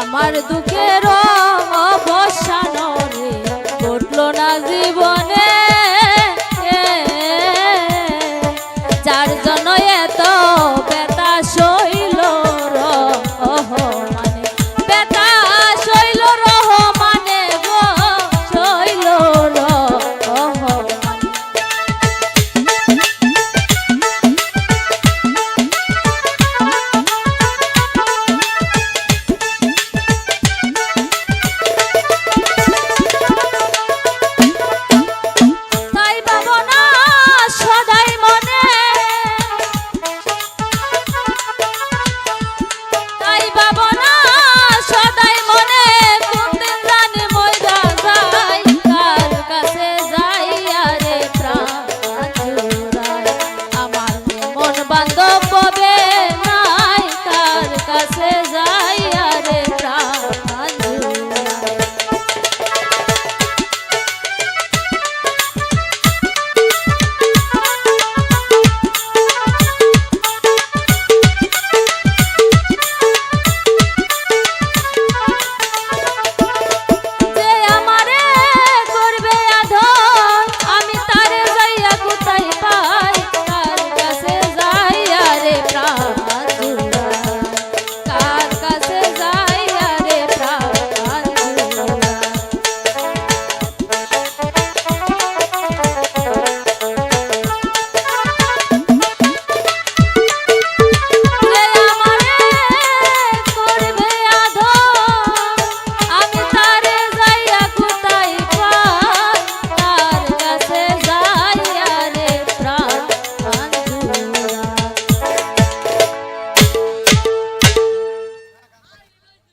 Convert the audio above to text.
আমার দুঃখের অবসান রে ঘটলো না জীবনে। যার জন্য এত